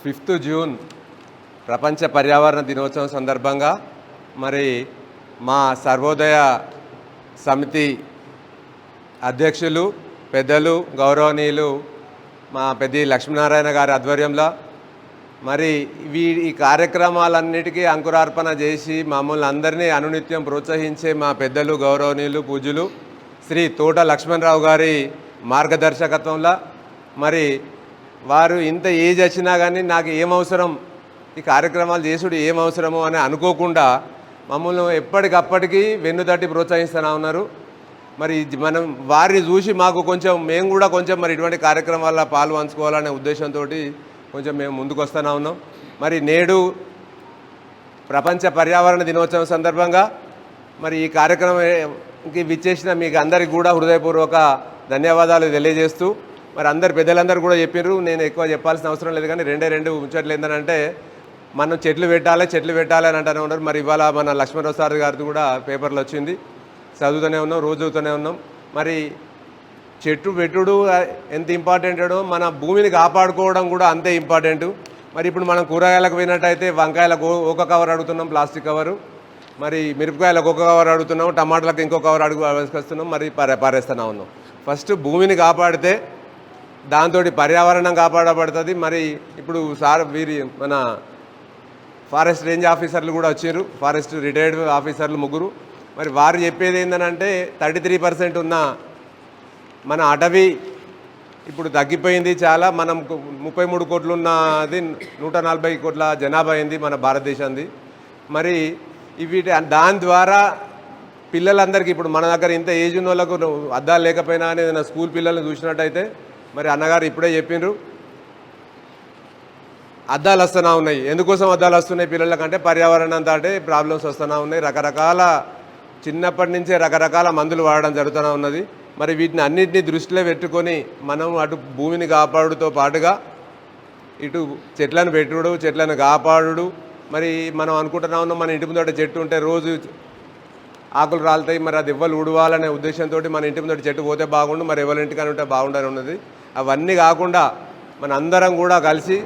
Fifth June ప్రపంచ పర్యావరణ దినోత్సవం సందర్భంగా మరి మా సర్వోదయ సమితి అధ్యక్షులు పెద్దలు గౌరవనీయులు మా పెద్ద లక్ష్మీనారాయణ గారి ఆధ్వర్యంలో మరి వీ ఈ కార్యక్రమాలన్నిటికీ అంకురార్పణ చేసి మమ్మల్ని అందరినీ అనునిత్యం ప్రోత్సహించే మా పెద్దలు గౌరవనీయులు పూజలు శ్రీ తోట లక్ష్మణరావు గారి మార్గదర్శకత్వంలో మరి వారు ఇంత ఏజ్ వచ్చినా కానీ నాకు ఏమవసరం? ఈ కార్యక్రమాలు చేసుడు ఏం అని అనుకోకుండా మమ్మల్ని ఎప్పటికప్పటికీ వెన్నుతట్టి ప్రోత్సహిస్తూనే ఉన్నారు. మరి మనం వారిని చూసి మాకు కొంచెం మేము కూడా కొంచెం మరి ఇటువంటి కార్యక్రమాల్లో పాలు పంచుకోవాలనే ఉద్దేశంతో కొంచెం మేము ముందుకు వస్తూనే ఉన్నాం. మరి నేడు ప్రపంచ పర్యావరణ దినోత్సవం సందర్భంగా మరి ఈ కార్యక్రమంకి విచ్చేసిన మీకు అందరికి కూడా హృదయపూర్వక ధన్యవాదాలు తెలియజేస్తూ మరి అందరు పెద్దలందరూ కూడా చెప్పారు నేను ఎక్కువ చెప్పాల్సిన అవసరం లేదు కానీ రెండే రెండు ముచ్చట్లు ఏంటంటే మనం చెట్లు పెట్టాలి చెట్లు పెట్టాలి అని అంటూనే ఉన్నారు మరి ఇవాళ మన లక్ష్మణరావు సార్ గారిది కూడా పేపర్లో వచ్చింది చదువుతూనే ఉన్నాం రోజు చదువుతూనే ఉన్నాం మరి చెట్టు పెట్టుడు ఎంత ఇంపార్టెంటో మన భూమిని కాపాడుకోవడం కూడా అంతే ఇంపార్టెంట్ మరి ఇప్పుడు మనం కూరగాయలకు పోయినట్టయితే వంకాయలకు ఒక కవర్ అడుగుతున్నాం ప్లాస్టిక్ కవరు మరి మిరపకాయలకు ఒక కవర్ అడుగుతున్నాం టమాటాలకు ఇంకో కవర్ అడుగు వేసుకొస్తున్నాం మరి పారే పారేస్తూనే ఉన్నాం ఫస్ట్ భూమిని కాపాడితే దాంతో పర్యావరణం కాపాడబడుతుంది. మరి ఇప్పుడు సార్ వీరి మన ఫారెస్ట్ రేంజ్ ఆఫీసర్లు కూడా వచ్చారు. ఫారెస్ట్ రిటైర్డ్ ఆఫీసర్లు ముగ్గురు. మరి వారు చెప్పేది ఏంటంటే థర్టీ త్రీ పర్సెంట్ ఉన్న మన అటవీ ఇప్పుడు తగ్గిపోయింది చాలా. మనం ముప్పై మూడు కోట్లు ఉన్నది నూట నలభై కోట్ల జనాభా అయింది మన భారతదేశానికి మరి వీటి దాని ద్వారా పిల్లలందరికీ ఇప్పుడు మన దగ్గర ఇంత ఏజ్ ఉన్న వాళ్ళకు అద్దాలు లేకపోయినా అని ఏదైనా స్కూల్ పిల్లల్ని చూసినట్టయితే మరి అన్నగారు ఇప్పుడే చెప్పిండ్రు. అద్దాలు వస్తూనే ఉన్నాయి. ఎందుకోసం అద్దాలు వస్తున్నాయి పిల్లలకంటే పర్యావరణం దాటి ప్రాబ్లమ్స్ వస్తూనే ఉన్నాయి. రకరకాల చిన్నప్పటి నుంచే రకరకాల మందులు వాడడం జరుగుతూనే ఉన్నది. మరి వీటిని అన్నింటినీ దృష్టిలో పెట్టుకొని మనం అటు భూమిని కాపాడుతో పాటుగా ఇటు చెట్లను పెట్టుడు చెట్లను కాపాడుడు. మరి మనం అనుకుంటున్నా ఉన్నాం మన ఇంటి ముందట చెట్టు ఉంటే రోజు ఆకులు రాలుతాయి. మరి అది ఎవ్వరు ఉడవాలనే ఉద్దేశంతో మన ఇంటి ముందట చెట్టు పోతే బాగుండు. మరి ఎవరి ఇంటికని ఉంటే బాగుండని ఉన్నది. అవన్నీ కాకుండా మన అందరం కూడా కలిసి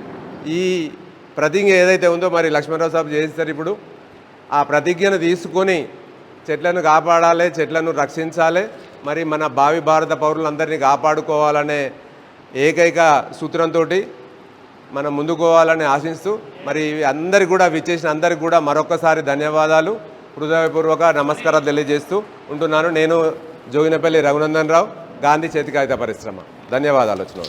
ఈ ప్రతిజ్ఞ ఏదైతే ఉందో మరి లక్ష్మణరావు సాబ్ చేస్తారు ఇప్పుడు ఆ ప్రతిజ్ఞను తీసుకొని చెట్లను కాపాడాలి చెట్లను రక్షించాలి మరి మన భావి భారత పౌరులందరినీ కాపాడుకోవాలనే ఏకైక సూత్రంతో మనం ముందుకోవాలని ఆశిస్తూ మరి అందరికి కూడా విచ్చేసిన అందరికి కూడా మరొకసారి ధన్యవాదాలు. హృదయపూర్వక నమస్కారాలు తెలియజేస్తూ ఉంటున్నాను. నేను జోగినపల్లి రఘునందన్ రావు గాంధీ చేతికాయిత పరిశ్రమ. ధన్యవాదాలు వచ్చిన